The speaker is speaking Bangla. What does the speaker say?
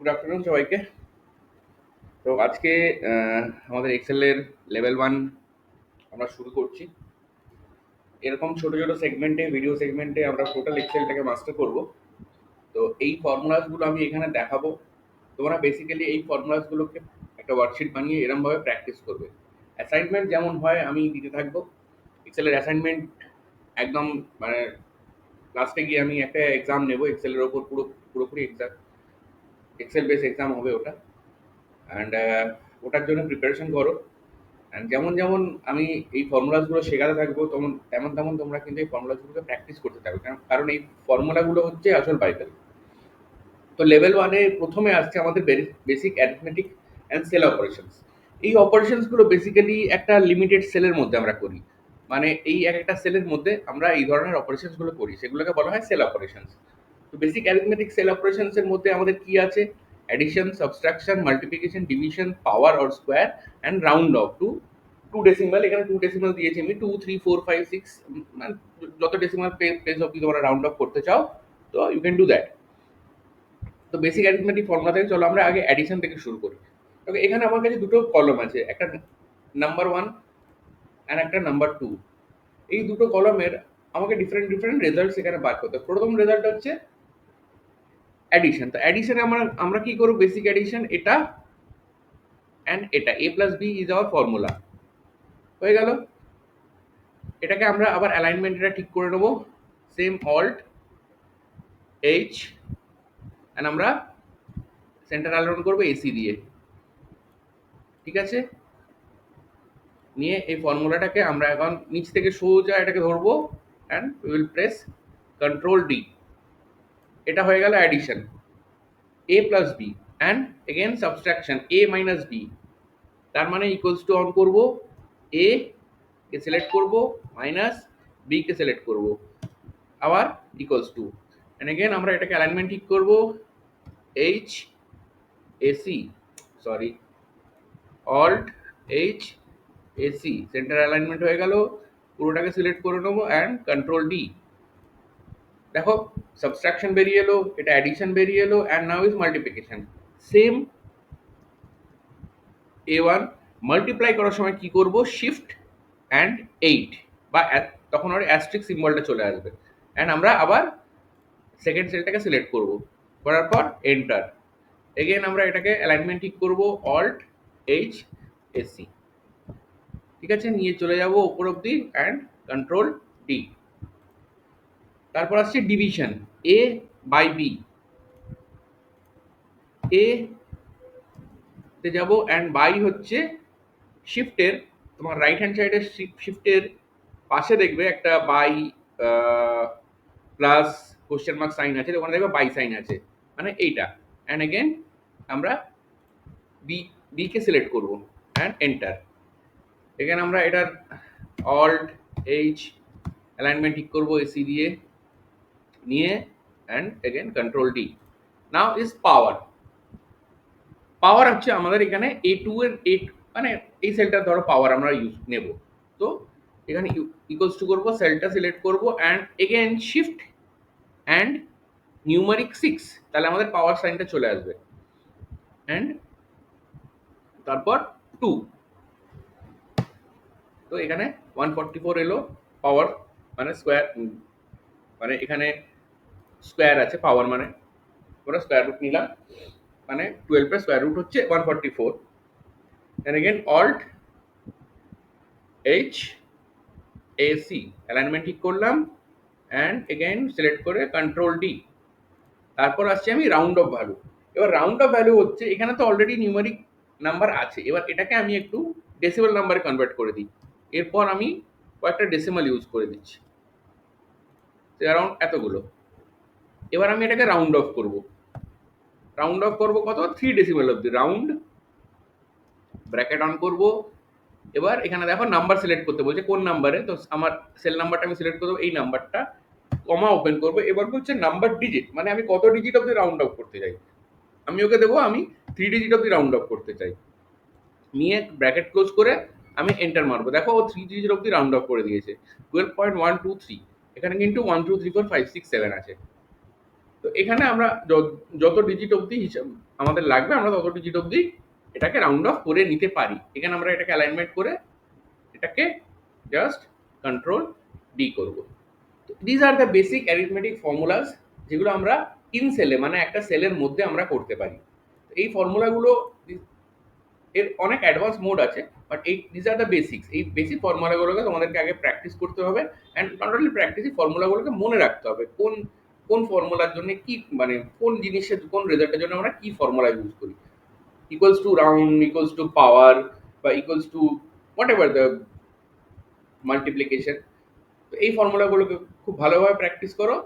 গুড আফটারনুন সবাইকে। তো আজকে আমাদের এক্সেলের লেভেল ওয়ান আমরা শুরু করছি। এরকম ছোট ছোট সেগমেন্টে ভিডিও সেগমেন্টে আমরা টোটাল এক্সেলটাকে মাস্টার করব। তো এই ফর্মুলাসগুলো আমি এখানে দেখাবো। তোমরা বেসিক্যালি এই ফর্মুলাসগুলোকে একটা ওয়ার্কশিট বানিয়ে এরমভাবে প্র্যাকটিস করবে। অ্যাসাইনমেন্ট যেমন হয়, আমি দিতে থাকব। এক্সেলের অ্যাসাইনমেন্ট একদম মানে লাস্টে গিয়ে আমি একটা এক্সাম নেব এক্সেলের ওপর পুরো, পুরোপুরি এক্সাম এক্সেল বেস এক্সাম হবে ওটা। অ্যান্ড ওটার জন্য প্রিপারেশন করো। অ্যান্ড যেমন যেমন আমি এই ফর্মুলাসগুলো শেখাতে থাকব তেমন তেমন তেমন তোমরা কিন্তু এই ফর্মুলাসগুলোকে প্র্যাকটিস করতে থাকবে কারণ কারণ এই ফর্মুলাগুলো হচ্ছে আসল বাইবেল তো লেভেল ওয়ানে প্রথমে আসছে আমাদের basic arithmetic and cell operations এই অপারেশনসগুলো বেসিক্যালি একটা লিমিটেড সেলের মধ্যে আমরা করি। মানে এই এক একটা সেলের মধ্যে আমরা এই ধরনের অপারেশনসগুলো করি। সেগুলোকে বলা হয় সেল অপারেশনস তো বেসিক অ্যারিথমেটিক সেল অপারেশনসের মধ্যে আমাদের কি আছে? Addition subtraction multiplication division power or square and round off to two decimal এখানে টু ডেসিমাল দিয়েছি আমি। Two three four five six যত ডেসিমাল পেজ অব্দি তোমরা রাউন্ড অফ করতে চাও, তো ইউ ক্যান ডু দ্যাট তো বেসিক অ্যারিথমেটিক ফর্মুলা থেকে চলো আমরা আগে অ্যাডিশন থেকে শুরু করি। ওকে এখানে আমার কাছে দুটো কলম আছে, একটা নাম্বার ওয়ান অ্যান্ড একটা নাম্বার টু এই দুটো কলমের আমাকে ডিফারেন্ট ডিফারেন্ট রেজাল্টস এখানে বার করতে। প্রথম রেজাল্ট হচ্ছে অ্যাডিশন তো অ্যাডিশনে আমরা আমরা কি করব? বেসিক অ্যাডিশন এটা অ্যান্ড এটা। A plus B is our formula হয়ে গেল। এটাকে আমরা আবার অ্যালাইনমেন্ট এটা ঠিক করে নেব। সেম অল্ট এইচ অ্যান্ড আমরা সেন্টার অ্যালাইন করব এসি দিয়ে। ঠিক আছে? নিয়ে এই ফর্মুলাটাকে আমরা এখন নিচ থেকে সোজা এটাকে ধরবো and will press control D এটা হয়ে গেল addition A plus B and again subtraction A minus B তার মানে ইকুয়ালস টু অন করব এ কে সিলেক্ট করব মাইনাস বি কে সিলেক্ট করব। আবার ইকুয়ালস টু অ্যান্ড এগেন আমরা এটাকে অ্যালাইনমেন্ট ঠিক করব H A C sorry alt H A C centre alignment হয়ে গেল, পুরোটাকে সিলেক্ট করে নেব অ্যান্ড কন্ট্রোল ডি দেখো সাবস্ট্রাকশন বেরিয়ে এলো, এটা অ্যাডিশন বেরিয়ে এলো and now is multiplication same A one multiply করার সময় কি করব? শিফট অ্যান্ড এইট বা তখন ওর অ্যাস্ট্রিক সিম্বলটা চলে আসবে। অ্যান্ড আমরা আবার সেকেন্ড সেলটাকে সিলেক্ট করব। করার পর এন্টার এগেন আমরা এটাকে অ্যালাইনমেন্ট ঠিক করব অল্ট এইচ এসি ঠিক আছে, নিয়ে চলে যাব ওপর অব্দি অ্যান্ড কন্ট্রোল ডি তারপর আসছে division A by B A তে যাব অ্যান্ড বাই হচ্ছে শিফটের তোমার রাইট হ্যান্ড সাইডের শিফটের পাশে দেখবে একটা by plus question mark sign আছে, ওখানে দেখবে বাই সাইন আছে মানে এইটা। অ্যান্ড এগেন আমরা বি বিকে সিলেক্ট করব অ্যান্ড এন্টার এখানে আমরা এটার অল্ট এইচ অ্যালাইনমেন্ট ঠিক করব এসি দিয়ে নিয়ে and again control D now is power power হচ্ছে আমাদের এখানে এ টু এর এ মানে এই সেলটা ধরো পাওয়ার আমরা ইউজ নেব। তো এখানে ইকুয়ালস টু করব সেলটা সিলেক্ট করব and again shift and numeric six তাহলে আমাদের পাওয়ার সাইনটা চলে আসবে। অ্যান্ড তারপর টু তো এখানে ওয়ান ফর্টি ফোর এলো পাওয়ার মানে স্কোয়ার মানে এখানে স্কোয়ার আছে পাওয়ার মানে। আমরা স্কোয়ার রুট নিলাম। মানে টুয়েলভের স্কোয়ার রুট হচ্ছে one forty four and again alt H AC alignment ঠিক করলাম। অ্যান্ড এগেন সিলেক্ট করে কন্ট্রোল ডি তারপর আসছে আমি রাউন্ড অফ ভ্যালু এবার রাউন্ড অফ ভ্যালু হচ্ছে, এখানে তো অলরেডি নিউমারিক নাম্বার আছে। এবার এটাকে আমি একটু ডেসিমাল নাম্বারে কনভার্ট করে দিই। এরপর আমি কয়েকটা ডেসিমাল ইউজ করে দিচ্ছি। অ্যারাউন্ড এতগুলো। এবার আমি এটাকে রাউন্ড অফ করব। রাউন্ড অফ করব কত? থ্রি ডেসিমাল অব্দি রাউন্ড ব্র্যাকেট অন করব। এবার এখানে দেখো নাম্বার সিলেক্ট করতে বলছে। কোন নাম্বারে তো আমার সেল নাম্বারটা আমি সিলেক্ট করব এই নাম্বারটা কমা ওপেন করব। এবার হচ্ছে? নাম্বার ডিজিট মানে আমি কত ডিজিট অব্দি রাউন্ড অফ করতে চাই? আমি ওকে দেবো, আমি থ্রি ডিজিট অব্দি রাউন্ড অফ করতে চাই। নিয়ে ব্র্যাকেট ক্লোজ করে আমি এন্টার মারবো। দেখো ও থ্রি ডিজিট অব্দি রাউন্ড অফ করে দিয়েছে। Twelve point one two three এখানে কিন্তু one two three four five six seven আছে। তো এখানে আমরা যত ডিজিট অবধি হিসাব আমাদের লাগবে, আমরা তত ডিজিট অবধি এটাকে রাউন্ড অফ করে নিতে পারি। এখানে আমরা এটাকে অ্যালাইনমেন্ট করে এটাকে জাস্ট কন্ট্রোল ডি করব। These are the basic arithmetic formulas যেগুলো আমরা ইন সেলে মানে একটা সেলের মধ্যে আমরা করতে পারি। এই ফর্মুলাগুলো এর অনেক অ্যাডভান্স মোড আছে বাট এই দিজ আর দ্য বেসিক্স এই বেসিক ফর্মুলাগুলোকে তোমাদেরকে আগে প্র্যাকটিস করতে হবে অ্যান্ড নট অনলি প্র্যাকটিস এই ফর্মুলাগুলোকে মনে রাখতে হবে। কোন কোন ফর্মুলার জন্য কি মানে কোন জিনিসের, কোন রেজাল্টের জন্য আমরা কি ফর্মুলা ইউজ করি? Equals to round equals to power বা equals to whatever the multiplication তো এই ফর্মুলাগুলোকে খুব ভালোভাবে প্র্যাকটিস করো।